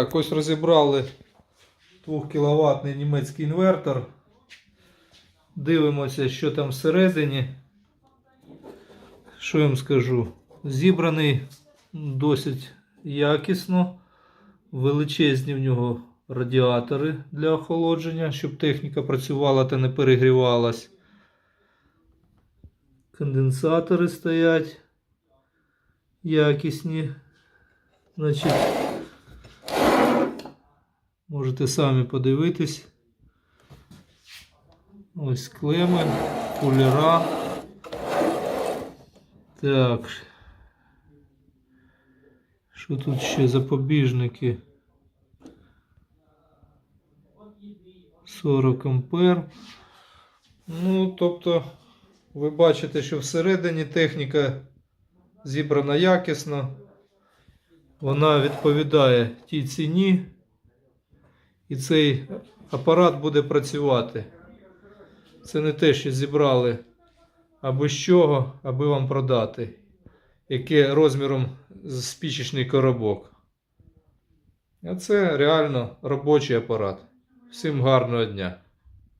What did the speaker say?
Так, ось розібрали 2 кВт німецький інвертор. Дивимося, що там всередині. Що я вам скажу? Зібраний досить якісно. Величезні в нього радіатори для охолодження, щоб техніка працювала та не перегрівалась. Конденсатори стоять якісні. Значить, можете самі подивитись. Ось клеми, кулера. Так. Що тут ще запобіжники? 40 ампер. Ну, тобто, ви бачите, що всередині техніка зібрана якісно. Вона відповідає тій ціні. І цей апарат буде працювати. Це не те, що зібрали або з чого, аби вам продати. Яке розміром з спічечний коробок. А це реально робочий апарат. Всім гарного дня!